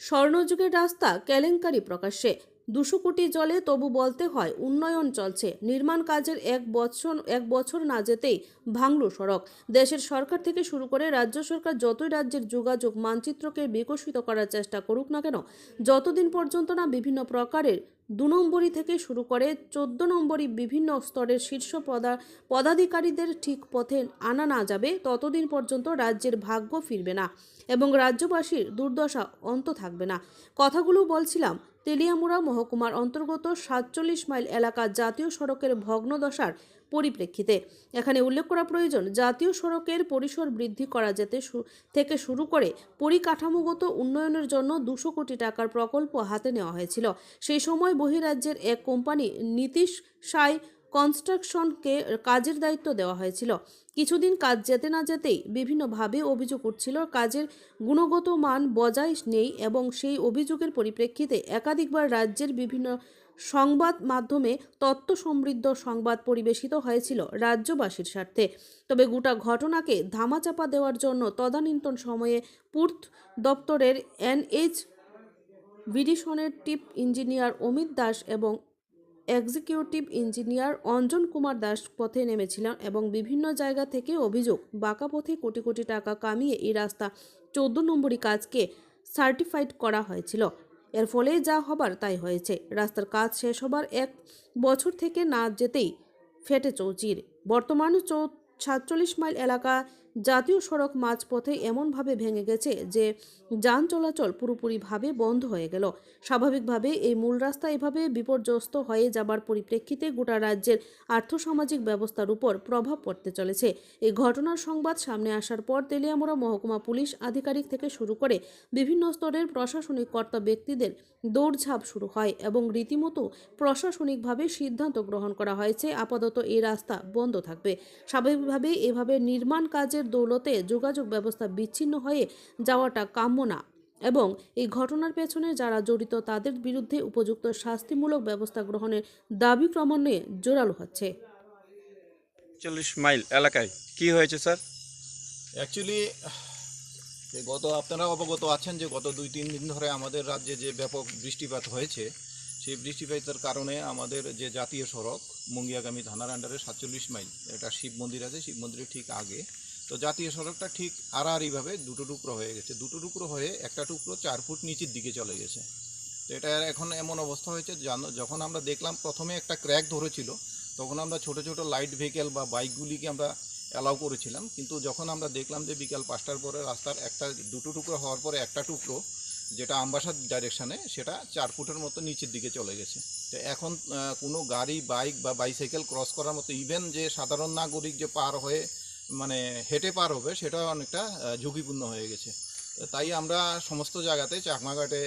স্বর্ণযুগের রাস্তা কেলেঙ্কারি প্রকাশ্যে। দুশো কোটি জলে তবু বলতে হয় উন্নয়ন চলছে। নির্মাণ কাজের এক বছর এক বছর না যেতেই ভাঙল সড়ক। দেশের সরকার থেকে শুরু করে রাজ্য সরকার যতই রাজ্যের যোগাযোগ, মানচিত্রকে বিকশিত করার চেষ্টা করুক না কেন, যতদিন পর্যন্ত না বিভিন্ন প্রকারের দু নম্বরই থেকে শুরু করে চোদ্দ নম্বরই বিভিন্ন স্তরের শীর্ষ পদা পদাধিকারীদের ঠিক পথে আনা না যাবে ততদিন পর্যন্ত রাজ্যের ভাগ্য ফিরবে না এবং রাজ্যবাসীর দুর্দশা অন্ত থাকবে না। কথাগুলো বলছিলাম, তেলিয়ামুড়া মহকুমার অন্তর্গত সাতচল্লিশ মাইল এলাকা জাতীয় সড়কের ভগ্নদশার পরিপ্রেক্ষিতে। এখানে উল্লেখ করা প্রয়োজন, জাতীয় সড়কের পরিসর বৃদ্ধি করা যেতে থেকে শুরু করে পরিকাঠামোগত উন্নয়নের জন্য দুশো কোটি টাকার প্রকল্প হাতে নেওয়া হয়েছিল। সেই সময় বহিরাজ্যের এক কোম্পানি নীতিশ সাই কনস্ট্রাকশনকে কাজের দায়িত্ব দেওয়া হয়েছিল। কিছুদিন কাজ যেতে না যেতেই বিভিন্নভাবে অভিযোগ উঠছিল, কাজের গুণগত মান বজায় নেই এবং সেই অভিযোগের পরিপ্রেক্ষিতে একাধিকবার রাজ্যের বিভিন্ন সংবাদ মাধ্যমে তত্ত্ব সমৃদ্ধ সংবাদ পরিবেশিত হয়েছিল রাজ্যবাসীর স্বার্থে। তবে গোটা ঘটনাকে ধামাচাপা দেওয়ার জন্য তদানীন্তন সময়ে পূর্ত দপ্তরের এনএইচ ভিডিশনের টিপ ইঞ্জিনিয়ার অমিত দাস এবং এক্সিকিউটিভ ইঞ্জিনিয়ার অঞ্জন কুমার দাস পথে নেমেছিলেন এবং বিভিন্ন জায়গা থেকে অভিযোগ, বাঁকা পথে কোটি কোটি টাকা কামিয়ে এই রাস্তা চোদ্দ নম্বরই কাজকে সার্টিফাইড করা হয়েছিল। এর ফলে যা হবার তাই হয়েছে। রাস্তার কাজ শেষ হবার এক বছর থেকে না যেতেই ফেটে চৌচির। বর্তমান চৌ সাতচল্লিশ মাইল এলাকা জাতীয় সড়ক মাঝপথে এমনভাবে ভেঙে গেছে যে যান চলাচল পুরোপুরিভাবে বন্ধ হয়ে গেল। স্বাভাবিকভাবে এই মূল রাস্তা এভাবে বিপর্যস্ত হয়ে যাবার পরিপ্রেক্ষিতে গোটা রাজ্যের আর্থসামাজিক ব্যবস্থার উপর প্রভাব পড়তে চলেছে। এই ঘটনার সংবাদ সামনে আসার পর তেলিয়ামুড়া মহকুমা পুলিশ আধিকারিক থেকে শুরু করে বিভিন্ন স্তরের প্রশাসনিক কর্তা ব্যক্তিদের দৌড়ঝাঁপ শুরু হয় এবং রীতিমতো প্রশাসনিকভাবে সিদ্ধান্ত গ্রহণ করা হয়েছে, আপাতত এই রাস্তা বন্ধ থাকবে। স্বাভাবিকভাবে এভাবে নির্মাণ কাজের দৌলতে যোগাযোগ ব্যবস্থা বিচ্ছিন্ন হয়ে যাওয়াটা কাম্য না এবং এই ঘটনার পেছনে যারা জড়িত তাদের বিরুদ্ধে উপযুক্ত শাস্তিমূলক ব্যবস্থা গ্রহণের দাবি ক্রমান্বয়ে জোরালো হচ্ছে। চল্লিশ মাইল এলাকায় কি হয়েছে স্যার? অ্যাকচুয়ালি গত আপনারা অবগত আছেন যে গত দুই তিন দিন ধরে আমাদের রাজ্যে যে ব্যাপক বৃষ্টিপাত হয়েছে সেই বৃষ্টিপাতের কারণে আমাদের যে জাতীয় সড়ক মুঙ্গিয়াগামী থানার আন্ডারে সাতচল্লিশ মাইল একটা শিব মন্দির আছে শিব মন্দিরের ঠিক আগে। তো জাতীয় সড়কটা ঠিক আড়াআড়িভাবে দুটো টুকরো হয়ে গেছে। দুটো টুকরো হয়ে একটা টুকরো চার ফুট নিচের দিকে চলে গেছে। তো এটা এখন এমন অবস্থা হয়েছে যখন আমরা দেখলাম প্রথমে একটা ক্র্যাক ধরেছিল, তখন আমরা ছোট ছোট লাইট ভেহিকেল বা বাইকগুলিকে আমরা অ্যালাউ করেছিলাম। কিন্তু যখন আমরা দেখলাম যে বিকাল পাঁচটার পরে রাস্তার একটা দুটো টুকরো হওয়ার পরে একটা টুকরো যেটা আমবাসার ডাইরেকশানে সেটা চার ফুটের মতো নিচের দিকে চলে গেছে। তো এখন কোনো গাড়ি, বাইক বা বাইসাইকেল ক্রস করার মতো ইভেন যে সাধারণ নাগরিক যে পার হয়ে মানে হেঁটে পার হবে, সেটা অনেকটা ঝুঁকিপূর্ণ হয়ে গেছে। তাই আমরা সমস্ত জায়গাতে চাকমাঘাটে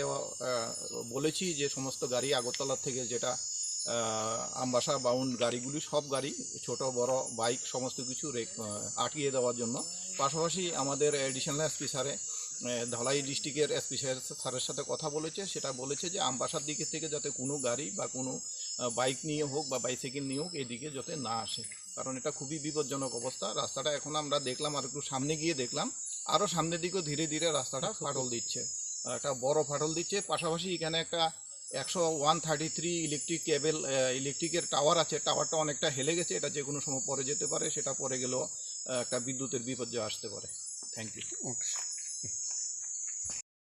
বলেছি যে সমস্ত গাড়ি আগরতলার থেকে যেটা আমবাসা বাউন্ড গাড়িগুলি, সব গাড়ি, ছোট, বড় বাইক সমস্ত কিছু আটকিয়ে দেওয়ার জন্য। পাশাপাশি আমাদের এডিশনাল এসপি স্যারে ধলাই ডিস্ট্রিক্টের এসপি স্যার স্যারের সাথে কথা বলেছে। সেটা বলেছে যে আমবাসার দিকে থেকে যাতে কোনো গাড়ি বা কোনো বাইক নিয়ে হোক বা বাইসাইকেল নিয়ে হোক, এদিকে যাতে না আসে। কারণ এটা খুবই বিপজ্জনক অবস্থা। রাস্তাটা এখন আমরা দেখলাম আর একটু সামনে গিয়ে দেখলাম। আরও সামনের দিকেও ধীরে ধীরে রাস্তাটা ফাটল দিচ্ছে। একটা বড় ফাটল দিচ্ছে। পাশাপাশি এখানে একটা একশো one thirty three electric cable ইলেকট্রিকের টাওয়ার আছে। টাওয়ারটা অনেকটা হেলে গেছে। এটা যে কোনো সময় পরে যেতে পারে। সেটা পরে গেলেও একটা বিদ্যুতের বিপর্যয় আসতে পারে। Thank you okay